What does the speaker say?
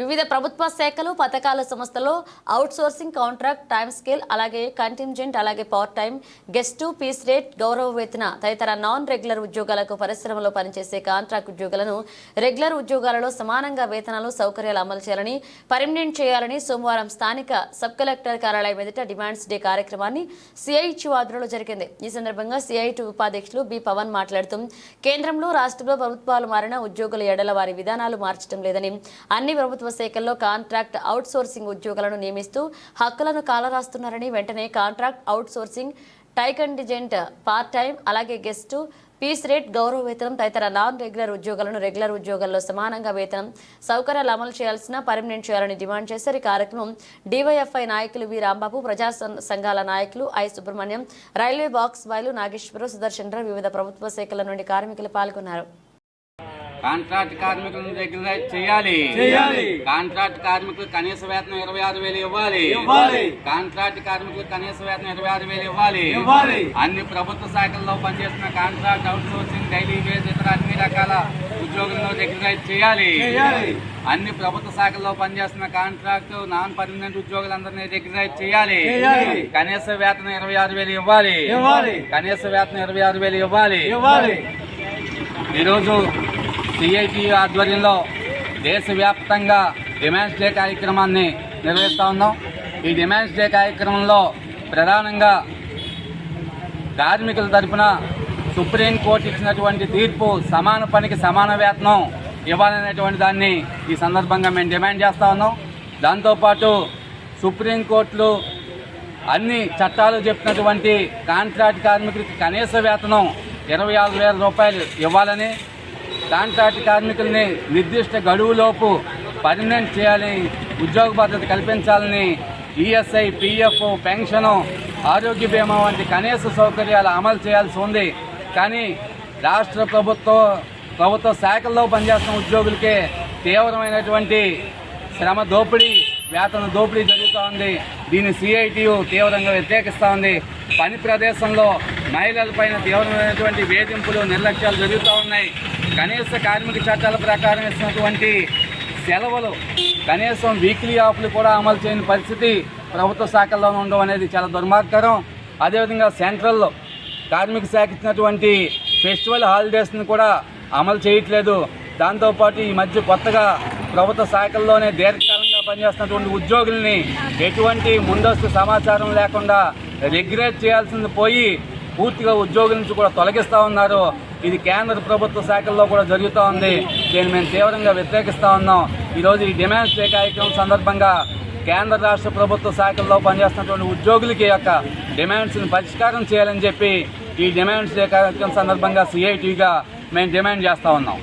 వివిధ ప్రభుత్వ శాఖలు పథకాల సంస్థలో outsourcing contract time scale అలాగే కంటింజెంట్ అలాగే part time guest piece rate గౌరవ వేతన తదితర నాన్ రెగ్యులర్ ఉద్యోగాలకు పరిశ్రమలో పనిచేసే కాంట్రాక్ట్ ఉద్యోగులను రెగ్యులర్ ఉద్యోగాలలో సమానంగా వేతనాలు సౌకర్యాలు అమలు చేయాలని పర్మినెంట్ చేయాలని సోమవారం స్థానిక సబ్ కలెక్టర్ కార్యాలయం ఎదుట డిమాండ్స్ డే కార్యక్రమాన్ని సిఐటి ఆధ్వర్యంలో జరిగింది. ఈ సందర్భంగా సిఐటి ఉపాధ్యక్షులు బి పవన్ మాట్లాడుతూ కేంద్రంలో రాష్ట్రంలో ప్రభుత్వాలు మారిన ఉద్యోగుల ఎడల వారి విధానాలు మార్చడం లేదని అన్ని ప్రభుత్వ శాఖల్లో కాంట్రాక్ట్ అవుట్సోర్సింగ్ ఉద్యోగులను నియమిస్తూ హక్కులను కాలరాస్తున్నారని వెంటనే కాంట్రాక్ట్ అవుట్సోర్సింగ్ టైకండిజెంట్ పార్ట్ టైం అలాగే గెస్టు పీస్ రేట్ గౌరవ వేతనం తదితర నాన్ రెగ్యులర్ ఉద్యోగులను రెగ్యులర్ ఉద్యోగాల్లో సమానంగా వేతనం సౌకర్యాలు అమలు చేయాల్సిన పర్మనెంట్ చేయాలని డిమాండ్ చేశారు. ఈ కార్యక్రమం డివైఎఫ్ఐ నాయకులు వి. రాంబాబు ప్రజా సంఘాల నాయకులు ఐ. సుబ్రహ్మణ్యం రైల్వే బాక్స్ బాయ్లు నాగేశ్వరరావు సుదర్శన్ రావు వివిధ ప్రభుత్వ శాఖల నుండి కార్మికులు పాల్గొన్నారు. కాంట్రాక్ట్ కార్మికులను రెగ్యులరైజ్ చేయాలి చేయాలి. కాంట్రాక్ట్ కార్మికులు కనీస వేతనం ఇరవై ఆరు వేలు ఇవ్వాలి. కాంట్రాక్ట్ కార్మికులు కనీస వేతనం ఇరవై ఆరు వేలు ఇవ్వాలి. అన్ని ప్రభుత్వ శాఖల్లో పనిచేస్తున్న contract outsourcing daily wage ఇతర అన్ని రకాల ఉద్యోగులను రెగ్యులరైజ్ చేయాలి. అన్ని ప్రభుత్వ శాఖల్లో పనిచేస్తున్న కాంట్రాక్ట్ నాన్ పర్మనెంట్ ఉద్యోగులందరినీ రెగ్యులరైజ్ చేయాలి చేయాలి. కనీస వేతనం ఇరవై ఆరు వేలు ఇవ్వాలి ఇవ్వాలి. కనీస వేతనం ఇరవై ఆరు వేలు ఇవ్వాలి ఇవ్వాలి ఈరోజు సిఐటి ఆధ్వర్యంలో దేశవ్యాప్తంగా డిమాండ్స్ డే కార్యక్రమాన్ని నిర్వహిస్తూ ఉన్నాం. ఈ డిమాండ్స్ డే కార్యక్రమంలో ప్రధానంగా కార్మికుల తరఫున సుప్రీంకోర్టు ఇచ్చినటువంటి తీర్పు సమాన పనికి సమాన వేతనం ఇవ్వాలనేటువంటి దాన్ని ఈ సందర్భంగా మేము డిమాండ్ చేస్తూ ఉన్నాం. దాంతోపాటు సుప్రీంకోర్టులు అన్ని చట్టాలు చెప్పినటువంటి కాంట్రాక్ట్ కార్మికులకి కనీస వేతనం ఇరవై ఆరు వేల రూపాయలు ఇవ్వాలని కాంట్రాక్ట్ కార్మికుల్ని నిర్దిష్ట గడువులోపు పర్మనెంట్ చేయాలి ఉద్యోగ భద్రత కల్పించాలని ఈఎస్ఐ పిఎఫ్ పెన్షను ఆరోగ్య బీమా వంటి కనీస సౌకర్యాలు అమలు చేయాల్సి ఉంది. కానీ రాష్ట్ర ప్రభుత్వ ప్రభుత్వ శాఖల్లో పనిచేస్తున్న ఉద్యోగులకే తీవ్రమైనటువంటి శ్రమ దోపిడీ వేతన దోపిడీ జరుగుతూ ఉంది. దీన్ని సిఐటియు తీవ్రంగా వ్యతిరేకిస్తూ ఉంది. పని ప్రదేశంలో మహిళలపైన తీవ్రమైనటువంటి వేధింపులు నిర్లక్ష్యాలు జరుగుతూ ఉన్నాయి. కనీస కార్మిక చట్టాల ప్రకారం ఇస్తున్నటువంటి సెలవులు కనీసం వీక్లీ ఆఫ్లు కూడా అమలు చేయని పరిస్థితి ప్రభుత్వ శాఖల్లో ఉండడం అనేది చాలా దుర్మార్గకరం. అదేవిధంగా సెంట్రల్లో కార్మిక శాఖ ఇచ్చినటువంటి ఫెస్టివల్ హాలిడేస్ని కూడా అమలు చేయట్లేదు. దాంతోపాటు ఈ మధ్య కొత్తగా ప్రభుత్వ శాఖల్లోనే దీర్ఘకాలంగా పనిచేస్తున్నటువంటి ఉద్యోగుల్ని ఎటువంటి ముందస్తు సమాచారం లేకుండా రెగ్యులేట్ చేయాల్సింది పోయి పూర్తిగా ఉద్యోగుల నుంచి కూడా తొలగిస్తూ ఉన్నారు. ఇది కేంద్ర ప్రభుత్వ శాఖల్లో కూడా జరుగుతూ ఉంది. దీన్ని మేము తీవ్రంగా వ్యతిరేకిస్తూ ఉన్నాం. ఈరోజు ఈ డిమాండ్స్ డే కార్యక్రమం సందర్భంగా కేంద్ర రాష్ట్ర ప్రభుత్వ శాఖల్లో పనిచేస్తున్నటువంటి ఉద్యోగులకి యొక్క డిమాండ్స్ని పరిష్కారం చేయాలని చెప్పి ఈ డిమాండ్స్ డే కార్యక్రమం సందర్భంగా సిఐటిగా మేము డిమాండ్ చేస్తూ ఉన్నాం.